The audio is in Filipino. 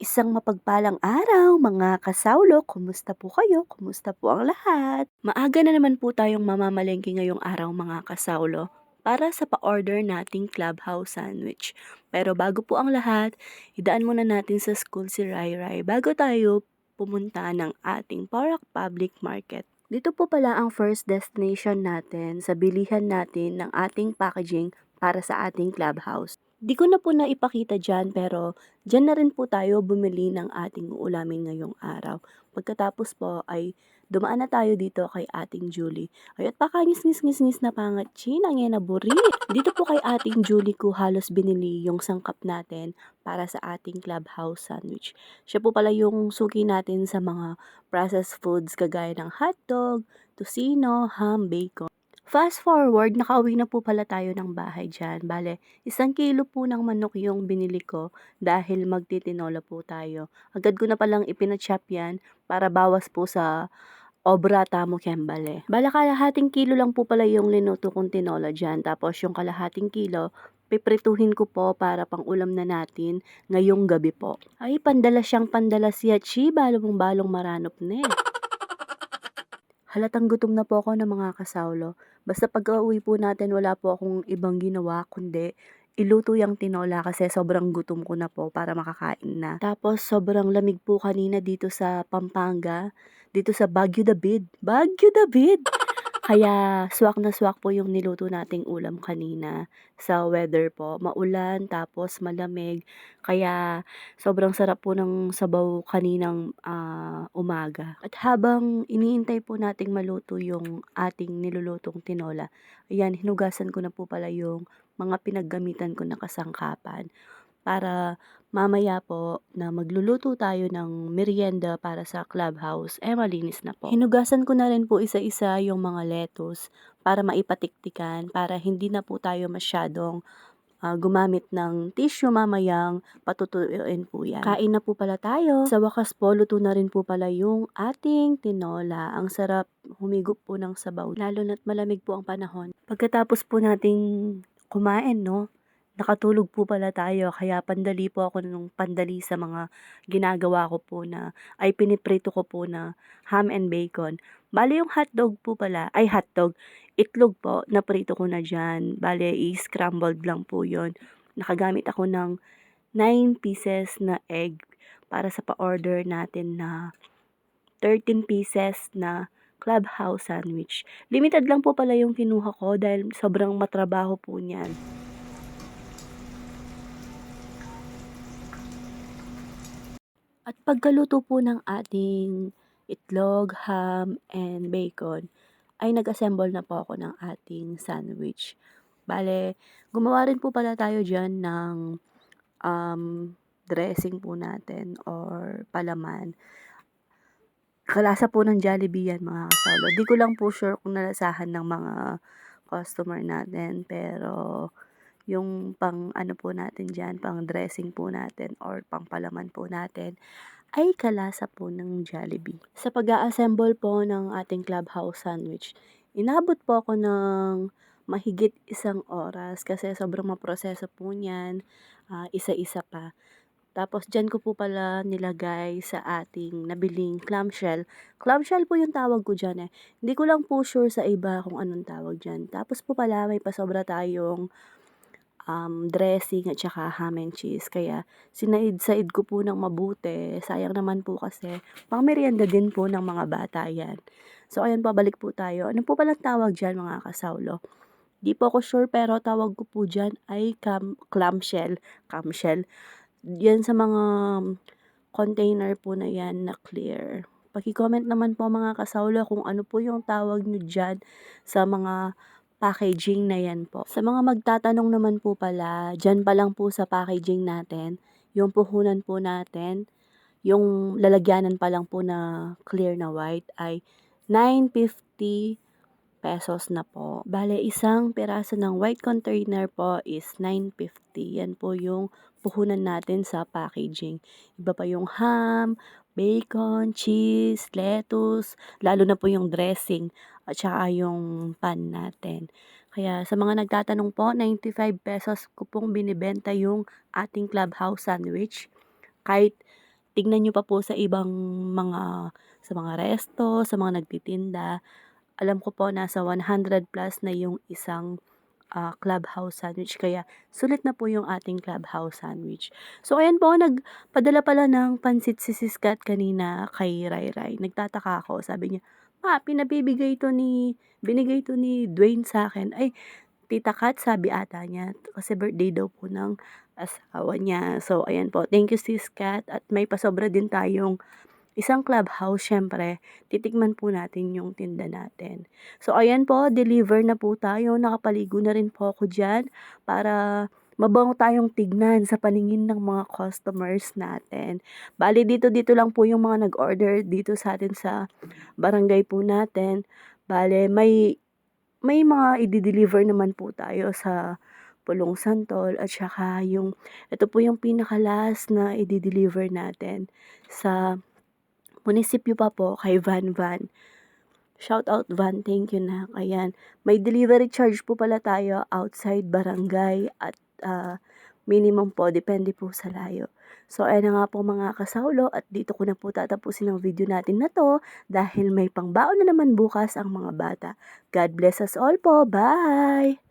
Isang mapagpalang araw mga kasawlo, kumusta po kayo? Kumusta po ang lahat? Maaga na naman po tayong mamamalengke ngayong araw mga kasawlo para sa pa-order nating clubhouse sandwich. Pero bago po ang lahat, idaan muna natin sa school si Rai Rai bago tayo pumunta ng ating Porac Public Market. Dito po pala ang first destination natin sa bilihan natin ng ating packaging para sa ating clubhouse. Di ko na po naipakita dyan pero dyan na rin po tayo bumili ng ating uulamin ngayong araw. Pagkatapos po ay dumaan na tayo dito kay ating Julie. Ay at pakangis-ngis-ngis na pangat china ngayon na buri. Dito po kay ating Julie ko halos binili yung sangkap natin para sa ating clubhouse sandwich. Siya po pala yung suki natin sa mga processed foods kagaya ng hotdog, tocino, ham, bacon. Fast forward, nakauwi na po pala tayo ng bahay dyan. Bale, isang kilo po ng manok yung binili ko dahil magtitinola po tayo. Agad ko na palang ipinachop yan para bawas po sa obra tamo kembale. Bala kalahating kilo lang po pala yung linuto kong tinola dyan. Tapos yung kalahating kilo, piprituhin ko po para pang ulam na natin ngayong gabi po. Ay, pandala siyang pandala si Hachi, balong balong maranop na eh. Halatang gutom na po ako ng mga kasawlo. Basta pag-uwi po natin wala po akong ibang ginawa kundi iluto yung tinola kasi sobrang gutom ko na po para makakain na. Tapos sobrang lamig po kanina dito sa Pampanga, dito sa Baguio David. Baguio David! Kaya swak na swak po yung niluto nating ulam kanina sa weather po. Maulan tapos malamig. Kaya sobrang sarap po ng sabaw kaninang ah, umaga. At habang iniintay po nating maluto yung ating nilulutong tinola, ayan, hinugasan ko na po pala yung mga pinaggamitan ko na kasangkapan para mamaya po na magluluto tayo ng merienda para sa clubhouse, eh malinis na po. Hinugasan ko na rin po isa-isa yung mga lettuce para maipatiktikan, para hindi na po tayo masyadong ah, gumamit ng tissue mamayang patutuyuin po yan. Kain na po pala tayo. Sa wakas po, luto na rin po pala yung ating tinola. Ang sarap humigop po ng sabaw, lalo na't malamig po ang panahon. Pagkatapos po nating kumain, no? Nakatulog po pala tayo kaya pandali po ako nung pandali sa mga ginagawa ko po na ay piniprito ko po na ham and bacon. Bale yung hotdog po pala, ay hotdog, itlog po, naprito ko na dyan. Bale, i-scrambled lang po yon Nakagamit ako ng 9 pieces na egg para sa pa-order natin na 13 pieces na clubhouse sandwich. Limited lang po pala yung kinuha ko dahil sobrang matrabaho po niyan. At pagkaluto po ng ating itlog, ham, and bacon, ay nag-assemble na po ako ng ating sandwich. Bale, gumawa rin po pala tayo dyan ng um, dressing po natin or palaman. Kalasa po ng Jollibee yan mga kasawlo. Di ko lang po sure kung nalasahan ng mga customer natin. Pero yung pang ano po natin dyan, pang dressing po natin or pang palaman po natin ay kalasa po ng Jollibee. Sa pag-assemble po ng ating clubhouse sandwich, inabot po ako ng mahigit isang oras kasi sobrang maproseso po niyan, uh, isa-isa pa. Tapos dyan ko po pala nilagay sa ating nabiling clamshell. Clamshell po yung tawag ko dyan eh. Hindi ko lang po sure sa iba kung anong tawag dyan. Tapos po pala may pasobra tayong um, dressing at saka ham and cheese. Kaya sinaid-said ko po ng mabuti. Sayang naman po kasi pang merienda din po ng mga bata yan. So ayan po, balik po tayo. Ano po palang tawag dyan mga kasawlo? Di po ako sure pero tawag ko po dyan ay cam, clamshell. Clamshell. Yan sa mga container po na yan na clear. Paki-comment naman po mga kasawlo kung ano po yung tawag nyo dyan sa mga packaging na yan po. Sa mga magtatanong naman po pala, dyan pa lang po sa packaging natin, yung puhunan po natin, yung lalagyanan pa lang po na clear na white ay 950 pesos na po. Bale, isang piraso ng white container po is 950. Yan po yung puhunan natin sa packaging. Iba pa yung ham, bacon, cheese, lettuce, lalo na po yung dressing at saka yung pan natin. Kaya sa mga nagtatanong po, 95 pesos ko pong binibenta yung ating clubhouse sandwich. Kahit tignan niyo pa po sa ibang mga sa mga resto, sa mga nagtitinda. Alam ko po nasa 100 plus na yung isang, ah, clubhouse sandwich kaya sulit na po yung ating clubhouse sandwich. So ayan po, nagpadala pala ng pansit si Sis Kat kanina kay Rayray. Nagtataka ako, sabi niya, "Ma, pinabibigay 'to ni binigay 'to ni Dwayne sa'kin." Ay, Tita Kat sabi ata niya kasi birthday daw po ng asawa niya. So ayan po, thank you Sis Kat at may pasobra din tayong isang clubhouse siyempre titikman po natin yung tinda natin. So ayan po, deliver na po tayo, nakapaligo na rin po ako diyan para mabango tayong tignan sa paningin ng mga customers natin. Bale dito-dito lang po yung mga nag-order dito sa atin sa barangay po natin. Bale may may mga ide-deliver naman po tayo sa Pulong Santol at saka yung ito po yung pinaka-last na ide-deliver natin sa munisipyo pa po kay Van Van. Shout out Van, thank you na. Ayan, may delivery charge po pala tayo outside barangay at ah, minimum po, depende po sa layo. So, ayan nga po mga kasaulo at dito ko na po tatapusin ang video natin na to dahil may pangbaon na naman bukas ang mga bata. God bless us all po. Bye!